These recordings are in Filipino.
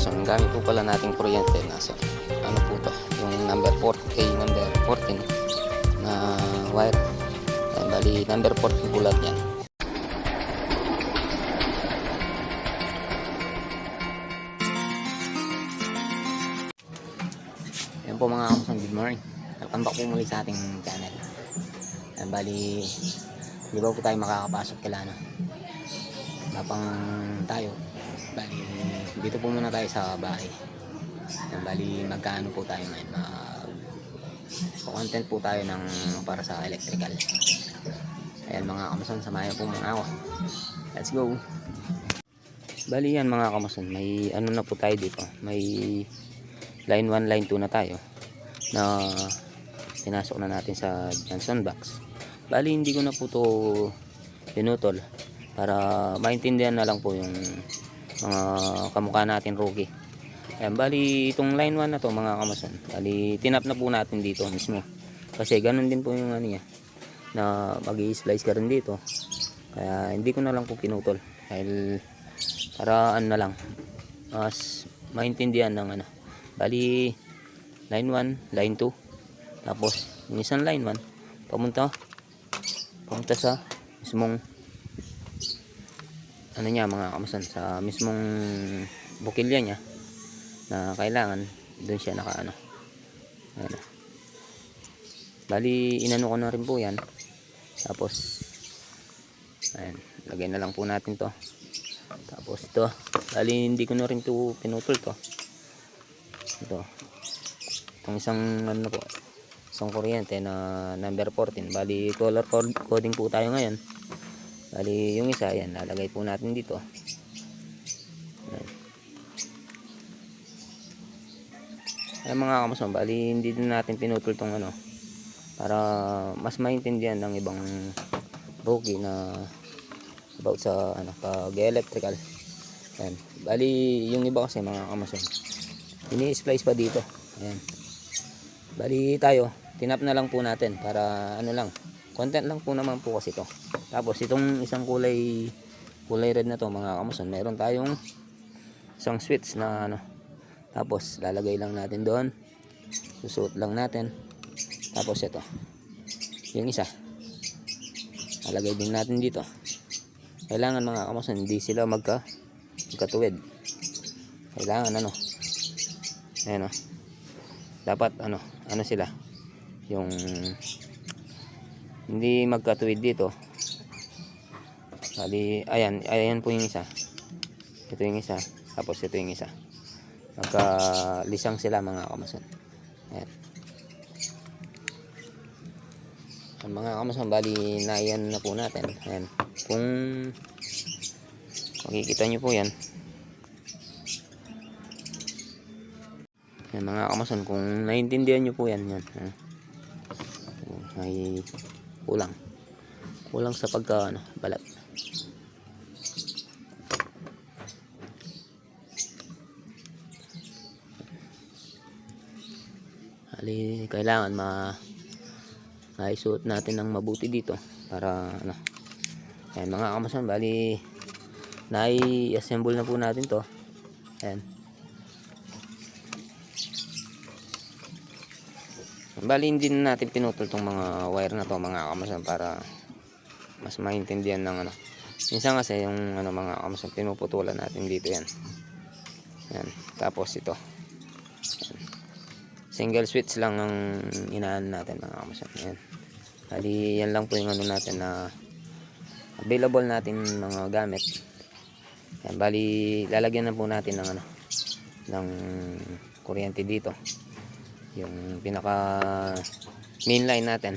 Amazon, ang gamit po pala nating kuryente nasa ano po to, yung number 4, A number 14 na wire. Ayan, bali number 14 po lahat yan. Ayan po mga Amazon, good morning. Welcome back po muli sa ating channel. Ayan, bali, di ba po tayo makakapasok kila no? Tapang tayo. Bali, dito po muna tayo sa bahay. Ayan, bali, magkaano po tayo ngayon? Mag, content po tayo ng para sa electrical. Ayan mga kamason, samayan po muna ako. Let's go! Bali yan mga kamason, may ano na po tayo dito. May line 1, line 2 na tayo na pinasok na natin sa Johnson box. Bali hindi ko na po to pinutol para maintindihan na lang po yung mga kamukha natin rookie. Ayan, bali itong line 1 na to mga kamason. Bali tinap na po natin dito mismo. Kasi ganun din po yung ano niya na mag splice ka rin dito. Kaya hindi ko na lang po pinutol. Dahil para ano na lang mas maintindihan ng ano. Bali line 1, line 2. Tapos yung isang line 1 pamunta pamunta sa mismong ano niya mga kamasan sa mismong bukilya niya na kailangan doon siya naka ano Ayan. bali inano ko na rin po yan. Tapos ayan lagay na lang po natin to. Tapos ito bali hindi ko na rin to pinutol to. Ito. Itong isang ano po isang kuryente na number 14 bali color coding po tayo ngayon bali yung isa yan lalagay po natin dito Ayan. Ayan mga kamasama, bali hindi din natin pinutol tong ano para mas maintindihan ng ibang rookie na about sa ano pag electrical. Ayan. Bali yung iba kasi mga kamasama ini-splice pa dito. Ayan. Bali tayo, tinap na lang po natin para ano lang, content lang po naman po kasi to. Tapos itong isang kulay kulay red na to mga kamuson, meron tayong isang switch na ano. Tapos lalagay lang natin doon. Susuot lang natin. Tapos ito. Yung isa. Lalagay din natin dito. Kailangan mga kamuson, hindi sila magka magkatuwid. Kailangan ano. Ayan o. Dapat ano, ano sila. Yung hindi magkatuwid dito. Bali, ayan, ayan po yung isa. Ito yung isa. Tapos ito yung isa. Magkalisang sila mga kamason. Ayan. Mga kamason, bali, naiyan na po natin. Ayan. Kung makikita nyo po yan. Ayan mga kamason, kung naiintindihan nyo po yan. yan. Ayan. May kulang. Kulang sa pagka, ano, balat. Ali, kailangan ma maisuot natin ng mabuti dito para ano. Ayan mga kamasan, bali nai-assemble na po natin to. Ayan. Bali hindi na natin pinutol tong mga wire na to mga kamasan para mas maintindihan ng ano. Minsan kasi yung ano mga kamasan pinuputulan natin dito yan. Ayan. Tapos ito. Single switch lang ang inaan natin mga kamasyan yan. Bali yan lang po yung ano natin na available natin mga gamit. Yan, bali lalagyan na po natin ng ano ng kuryente dito yung pinaka main line natin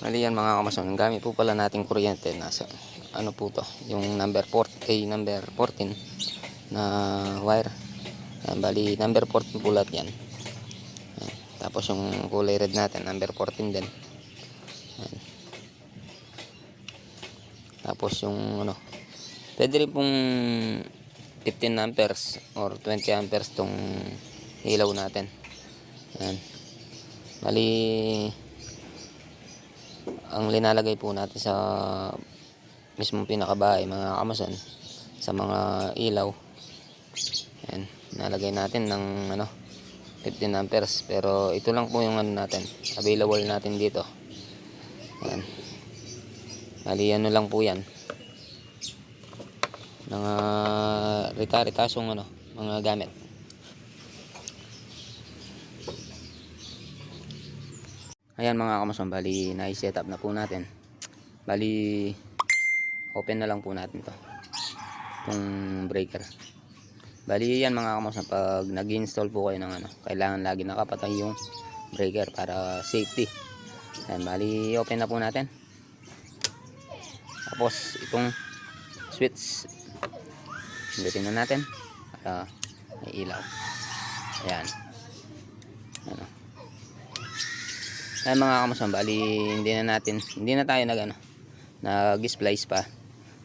bali yan mga kamasyan ang gamit po pala nating kuryente nasa ano po to yung number 4 A number 14 na wire Ayan, bali number 14 po lahat yan. Ayan. Tapos yung kulay red natin, number 14 din. Tapos yung ano, pwede rin pong 15 amperes or 20 amperes tong ilaw natin. Ayan. Bali, ang linalagay po natin sa mismong pinakabahay, mga kamasan, sa mga ilaw, Ayan, nalagay natin ng ano 15 amperes pero ito lang po yung ano natin available natin dito Ayan. Bali ano lang po yan mga rita-ritasong ano mga gamit Ayan mga kamasong, bali na-set up na po natin. Bali open na lang po natin to. Itong breaker. Bali yan mga kamasong, pag nag-install po kayo ng ano, kailangan lagi nakapatay yung breaker para safety. Ayan, bali open na po natin. Tapos itong switch pindutin na natin para may ilaw. Ayan. Ano. Ayan mga kamasang, bali hindi na natin, hindi na tayo nag ano, nag-splice pa.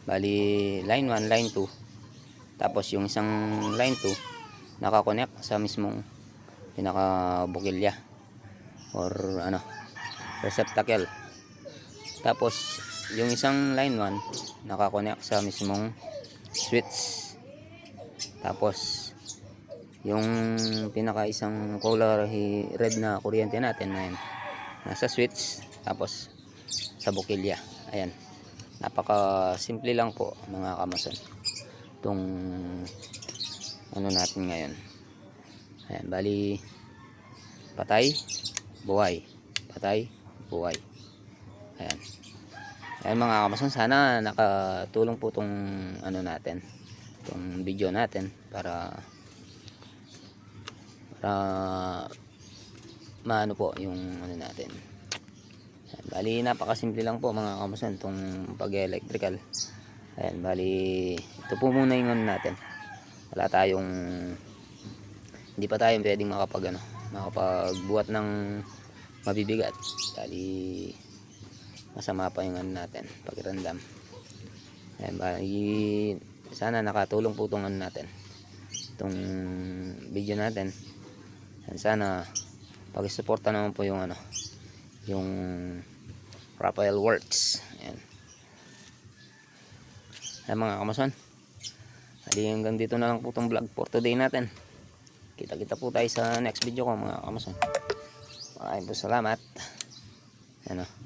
Bali line 1, line 2. Tapos yung isang line 2 nakakonect sa mismong pinaka bukilya or ano, receptacle. Tapos yung isang line 1 nakakonect sa mismong switch. Tapos yung pinaka isang color red na kuryente natin na yun nasa switch tapos sa bukilya. Ayan. Napaka simple lang po mga kamason. Itong ano natin ngayon. Ayan bali patay buhay. Patay buhay. Ayan. Ayan mga kamason sana nakatulong po itong ano natin itong video natin para para maano po yung ano natin. Ayan, bali napakasimple lang po mga kamusan itong pag electrical ayan bali ito po muna yung ano natin. Wala tayong hindi pa tayo pwedeng makapag ano makapagbuhat ng mabibigat. Bali masama pa yung ano natin pakiramdam. Ayan bali sana nakatulong po itong ano natin itong video natin. Ayan, sana pag-suporta naman po yung ano yung Rafael Works ayan. Ayan mga kamason. Hali hanggang dito na lang po itong vlog for today natin. Kita kita po tayo sa next video ko mga kamason. Maraming po salamat. Ano